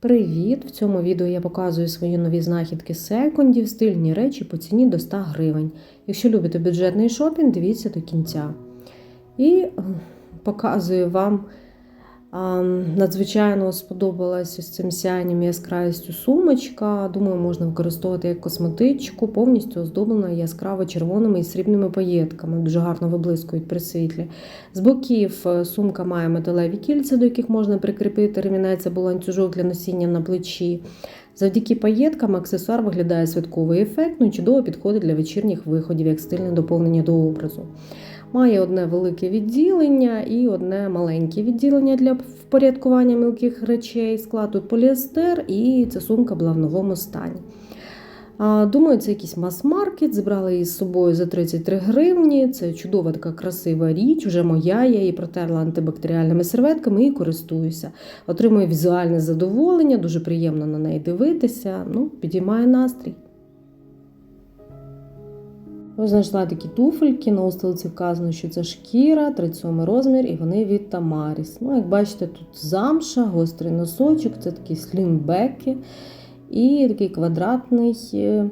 Привіт! В цьому відео я показую свої нові знахідки з секондів, стильні речі по ціні до 100 гривень. Якщо любите бюджетний шопінг, дивіться до кінця. І показую вам надзвичайно сподобалася з цим сяйням і яскравістю сумочка. Думаю, можна використовувати як косметичку, повністю оздоблена яскраво червоними і срібними паєтками. Дуже гарно виблискують при світлі. З боків е, сумка має металеві кільця, до яких можна прикріпити ремінець або ланцюжок для носіння на плечі. Завдяки паєткам аксесуар виглядає святковий ефект, ну і чудово підходить для вечірніх виходів, як стильне доповнення до образу. Має одне велике відділення і одне маленьке відділення для впорядкування мілких речей. Склад тут поліестер, і ця сумка була в новому стані. Думаю, це якийсь мас-маркет. Зібрали її з собою за 33 гривні. Це чудова така красива річ, вже моя. Я її протерла антибактеріальними серветками і користуюся. Отримую візуальне задоволення, дуже приємно на неї дивитися. Ну, підіймає настрій. Знайшла такі туфельки, на устилиці вказано, що це шкіра, 37 розмір, і вони від Тамаріс. Ну, як бачите, тут замша, гострий носочок, це такі слімбеки і такий квадратний е,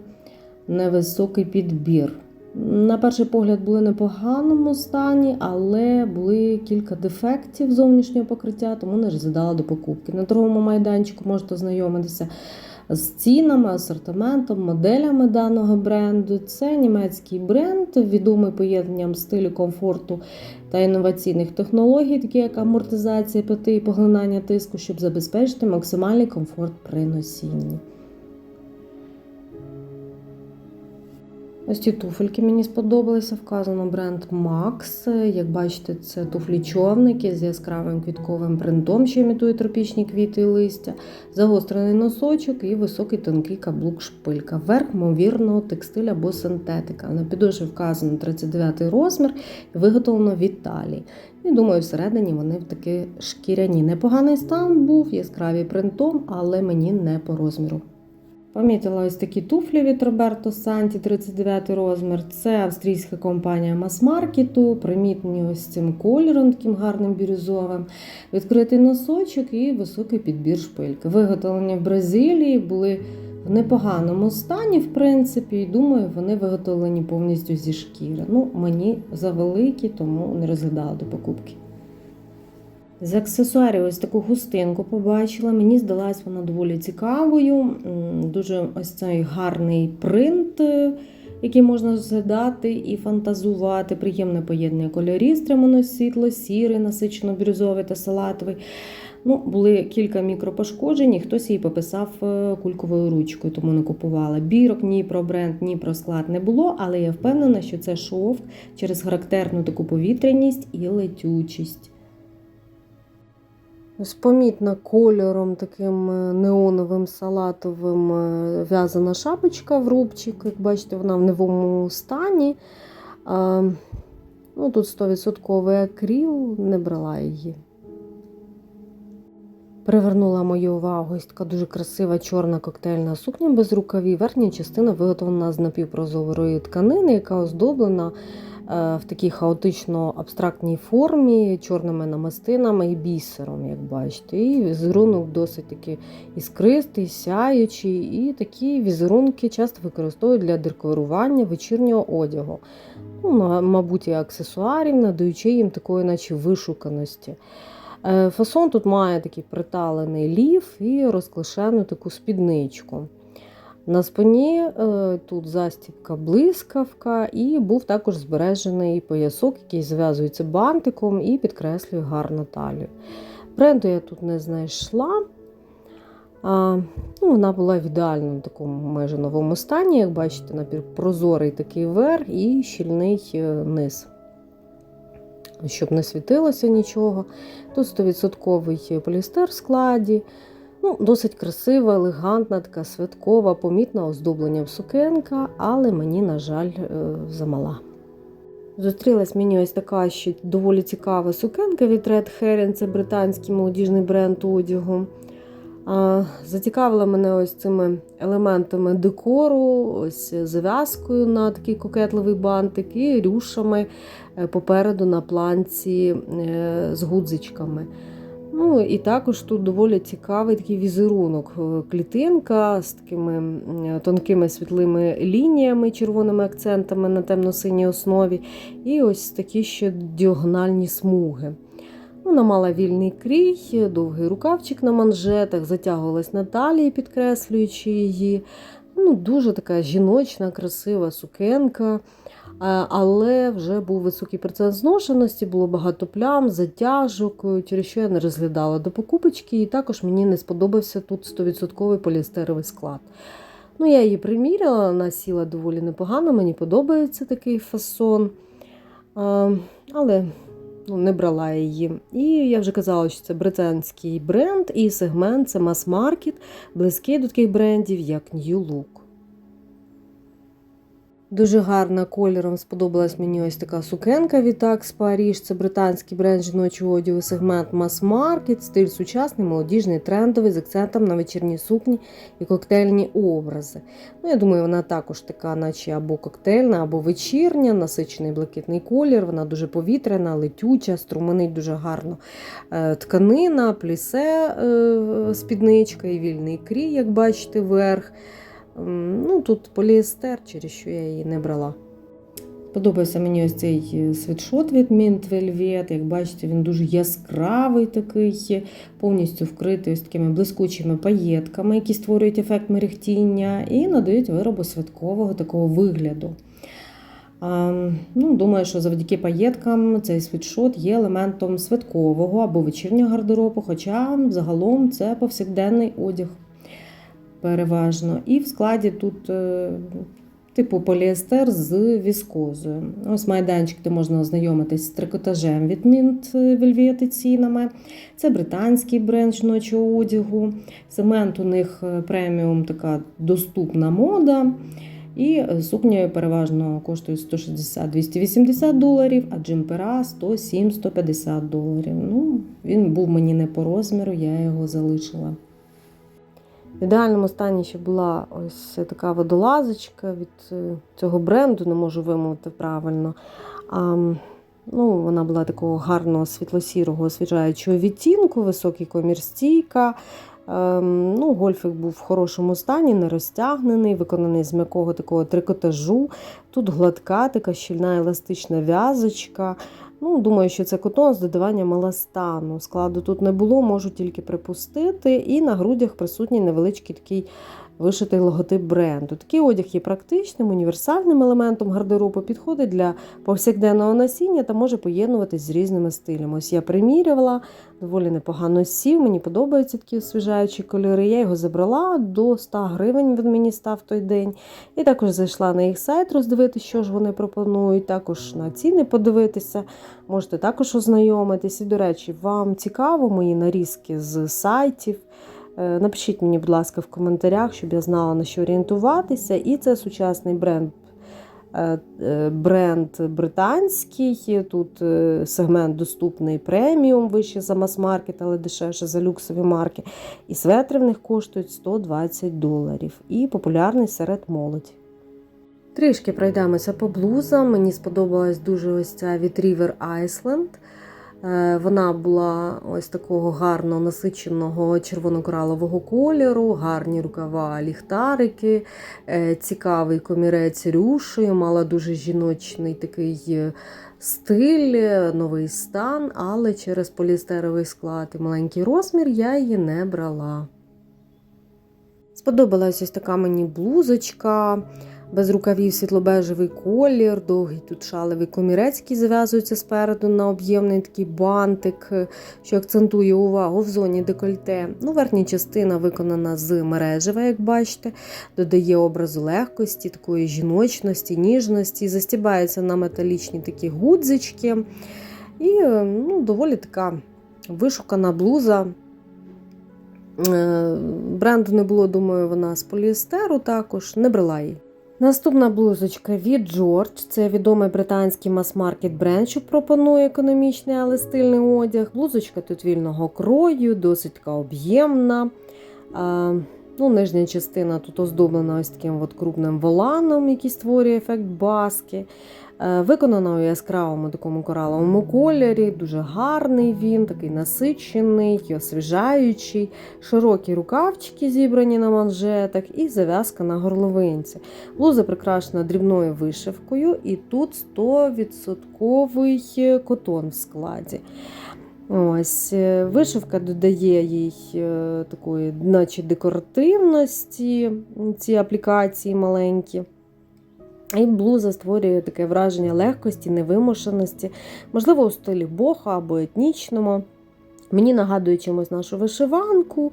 невисокий підбір. На перший погляд були в непоганому стані, але були кілька дефектів зовнішнього покриття, тому не розглядала до покупки. На торговому майданчику можете ознайомитися з цінами, асортиментом, моделями даного бренду. Це німецький бренд, відомий поєднанням стилю комфорту та інноваційних технологій, такі як амортизація п'яти і поглинання тиску, щоб забезпечити максимальний комфорт при носінні. Ось ці туфельки мені сподобалися. Вказано бренд Max. Як бачите, це туфлі човники з яскравим квітковим принтом, що імітує тропічні квіти і листя, загострений носочок і високий тонкий каблук шпилька. Верх, ймовірно, текстиль або синтетика. На підошві вказано 39 розмір і виготовлено в Італії. І думаю, всередині вони таки шкіряні. Непоганий стан був, яскравий принтом, але мені не по розміру. Помітила ось такі туфлі від Роберто Санті, 39 розмір. Це австрійська компанія мас-маркету, примітні ось цим кольором, таким гарним бірюзовим, відкритий носочок і високий підбір шпильки. Виготовлені в Бразилії були в непоганому стані, в принципі, і думаю, вони виготовлені повністю зі шкіри. Ну, мені завеликі, тому не розглядала до покупки. З аксесуарів ось таку густинку побачила. Мені здалась вона доволі цікавою. Дуже ось цей гарний принт, е, який можна розглядати і фантазувати. Приємне поєднання кольорів, стримано світло, сірий, насичено бірюзовий та салатовий. Ну, Були кілька мікропошкоджень, і хтось її пописав е, кульковою ручкою, тому не купувала. Бірок ні про бренд, ні про склад не було, але я впевнена, що це шовк через характерну таку повітряність і летючість. Ось помітна кольором таким е, неоновим салатовим е, в'язана шапочка в рубчик. Як бачите, вона в новому стані. А, ну, Тут 100% акріл, не брала її. Привернула мою увагу ось така дуже красива чорна коктейльна сукня без рукавів. Верхня частина виготовлена з напівпрозорої тканини, яка оздоблена в такій хаотично абстрактній формі, чорними намистинами і бісером, як бачите. І візерунок досить таки іскристий, сяючий. І такі візерунки часто використовують для декорування вечірнього одягу. Ну, Мабуть, і аксесуарів, надаючи їм такої, наче вишуканості. Е, фасон тут має такий приталений лів і розклешену таку спідничку. На спині е, тут застібка блискавка, і був також збережений поясок, який зв'язується бантиком і підкреслює гарну талію. Бренду я тут не знайшла. А, ну, Вона була в ідеальному такому майже новому стані, як бачите, напівпрозорий такий верх і щільний е, низ. Щоб не світилося нічого. Тут 100% полістер в складі. Ну, Досить красива, елегантна, така святкова, помітна оздобленням сукенка, але мені, на жаль, е, замала. Зустрілась мені ось така ще доволі цікава сукенка від Red Herring, це британський молодіжний бренд одягу. Зацікавила мене ось цими елементами декору, ось зав'язкою на такий кокетливий бантик і рюшами е, попереду на планці е, з гудзичками. Ну і також тут доволі цікавий такий візерунок. Е, Клітинка з такими тонкими світлими лініями, червоними акцентами на темно-синій основі. І ось такі ще діагональні смуги. Вона мала вільний крій, довгий рукавчик на манжетах, затягувалась на талії, підкреслюючи її. Ну, Дуже така жіночна, красива сукенка. А, Але вже був високий процент зношеності, було багато плям, затяжок, через що я не розглядала до покупочки. І також мені не сподобався тут 100% поліестеровий склад. Ну, Я її приміряла, вона сіла доволі непогано, мені подобається такий фасон. Але ну, не брала її. І я вже казала, що це британський бренд, і сегмент це мас-маркет, близький до таких брендів, як New Look. Дуже гарна кольором сподобалась мені ось така сукенка від Axe Paris. Це британський бренд жіночого одягу сегмент мас-маркет, стиль сучасний, молодіжний, трендовий з акцентом на вечірні сукні і коктейльні образи. Ну, Я думаю, вона також така, наче або коктейльна, або вечірня, насичений блакитний колір. Вона дуже повітряна, летюча, струменить дуже гарно е, тканина, плісе е, спідничка і вільний крій, як бачите, верх. Ну, Тут поліестер, через що я її не брала. Подобається мені ось цей світшот від Mint Velvet. Як бачите, він дуже яскравий такий, повністю вкритий ось такими блискучими паєтками, які створюють ефект мерехтіння, і надають виробу святкового такого вигляду. А, ну, Думаю, що завдяки паєткам цей світшот є елементом святкового або вечірнього гардеробу, хоча загалом це повсякденний одяг переважно. І в складі тут е, типу поліестер з віскозою. Ось майданчик, де можна ознайомитись з трикотажем від Mint Velvet цінами. Це британський бренд жіночого одягу. Сегмент у них е, преміум така доступна мода. І сукня переважно коштує 160-280 доларів, а джемпера 107-150 доларів. Ну, Він був мені не по розміру, я його залишила. В ідеальному стані ще була ось така водолазочка від е, цього бренду, не можу вимовити правильно. А, ну, Вона була такого гарного світло-сірого освіжаючого відтінку, високий комір стійка. Ем, ну, Гольфик був в хорошому стані, не розтягнений, виконаний з м'якого такого трикотажу. Тут гладка, така щільна еластична в'язочка. Ну, Думаю, що це котон з додаванням еластану. Складу тут не було, можу тільки припустити. І на грудях присутній невеличкий такий вишитий логотип бренду. Такий одяг є практичним, універсальним елементом гардеробу, підходить для повсякденного носіння та може поєднуватись з різними стилями. Ось я примірювала, доволі непогано сів, мені подобаються такі освіжаючі кольори. Я його забрала до 100 гривень він мені став той день. І також зайшла на їх сайт, роздивитися, що ж вони пропонують, також на ціни подивитися. Можете також ознайомитись. І, до речі, вам цікаво мої нарізки з сайтів. Е, Напишіть мені, будь ласка, в коментарях, щоб я знала на що орієнтуватися. І це сучасний бренд е, е, бренд британський. Тут сегмент доступний преміум, вище за мас-маркет, але дешевше за люксові марки. І светри в них коштують 120 доларів. І популярний серед молоді. Трішки пройдемося по блузам. Мені сподобалась дуже ось ця від River Island. Е, Вона була ось такого гарно насиченого червоно-коралового кольору, гарні рукава, ліхтарики, е, цікавий комірець рюшею, мала дуже жіночний такий е, стиль, новий стан, але через поліестеровий склад і маленький розмір я її не брала. Сподобалась ось така мені блузочка без рукавів світлобежевий колір, довгий тут шалевий комірець, який зав'язується спереду на об'ємний такий бантик, що акцентує увагу в зоні декольте. Ну, Верхня частина виконана з мережева, як бачите, додає образу легкості, такої жіночності, ніжності, застібається на металічні такі гудзички. І ну, доволі така вишукана блуза. Е, бренду не було, думаю, вона з поліестеру також, не брала її. Наступна блузочка від George. Це відомий британський мас-маркет бренд, що пропонує економічний, але стильний одяг. Блузочка тут вільного крою, досить така об'ємна. Ну, Нижня частина тут оздоблена ось таким от крупним воланом, який створює ефект баски. Е, Виконано у яскравому такому кораловому кольорі, дуже гарний він, такий насичений, освіжаючий, широкі рукавчики зібрані на манжетах і зав'язка на горловинці. Блуза прикрашена дрібною вишивкою, і тут 100% котон в складі. Ось, е, Вишивка додає їй е, такої, наче декоративності, ці аплікації маленькі. І блуза створює таке враження легкості, невимушеності, можливо, у стилі бога або етнічному. Мені нагадує чимось нашу вишиванку.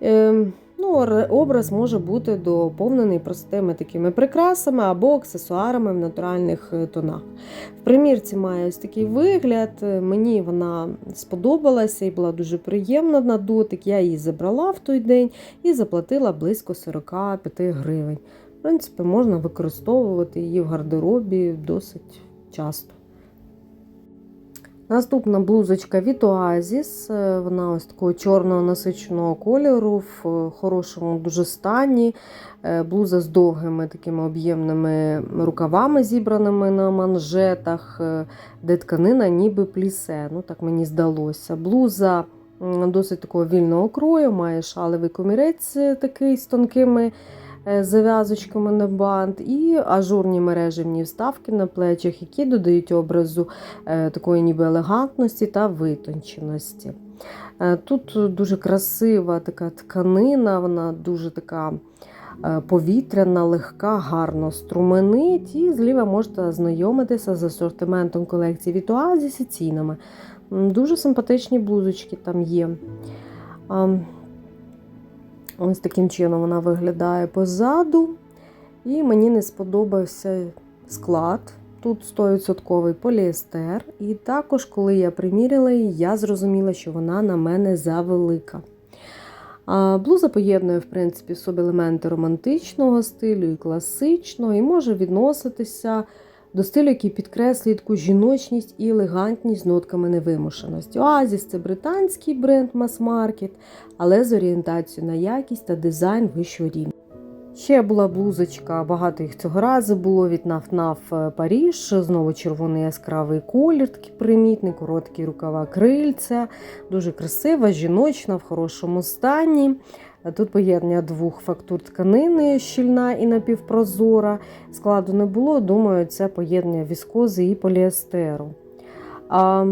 Ем, Ну, образ може бути доповнений простими такими прикрасами або аксесуарами в натуральних е, тонах. В примірці має ось такий вигляд. е, Мені вона сподобалася і була дуже приємна на дотик. Я її забрала в той день і заплатила близько 45 гривень. В принципі, можна використовувати її в гардеробі досить часто. Наступна блузочка від Oasis. Е, Вона ось такого чорного насиченого кольору, в е, хорошому дуже стані. Е, Блуза з довгими такими об'ємними рукавами, зібраними на манжетах, де тканина ніби плісе. Ну, так мені здалося. Блуза досить такого вільного крою, має шалевий комірець такий з тонкими зав'язочками на бант, і ажурні мережевні вставки на плечах, які додають образу е, такої ніби елегантності та витонченості. Е, Тут дуже красива така тканина, вона дуже така е, повітряна, легка, гарно струменить. І зліва можете ознайомитися з асортиментом колекції від і цінами. Дуже симпатичні блузочки там є. Ось таким чином вона виглядає позаду. І мені не сподобався склад. Тут 100% поліестер. І також, коли я приміряла її, я зрозуміла, що вона на мене завелика. Блуза поєднує, в принципі, в собі елементи романтичного стилю і класичного, і може відноситися до стилю, який підкреслює таку жіночність і елегантність з нотками невимушеності. Оазіс це британський бренд мас-маркет, але з орієнтацією на якість та дизайн вищого рівня. Ще була блузочка, багато їх цього разу було від Наф-Наф Паріж. Знову червоний яскравий колір, такий примітний, короткі рукава крильця, дуже красива, жіночна, в хорошому стані. Тут поєднання двох фактур тканини, щільна і напівпрозора. Складу не було, думаю, це поєднання віскози і поліестеру. А,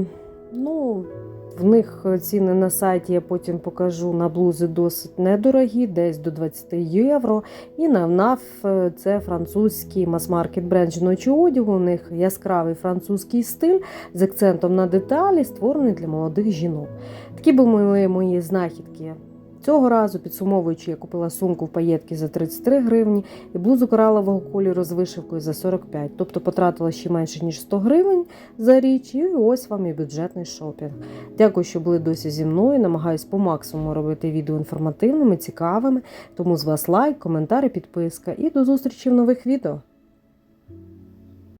ну, в них ціни на сайті я потім покажу на блузи досить недорогі, десь до 20 євро. І на ВНАФ це французький мас-маркет бренд жіночого одягу. У них яскравий французький стиль з акцентом на деталі, створений для молодих жінок. Такі були мої знахідки. Цього разу, підсумовуючи, я купила сумку в паєтки за 33 гривні і блузу коралового кольору з вишивкою за 45, тобто потратила ще менше ніж 100 гривень за річ, і ось вам і бюджетний шопінг. Дякую, що були досі зі мною. Намагаюсь по максимуму робити відео інформативними, цікавими. Тому з вас лайк, коментар підписка. І до зустрічі в нових відео.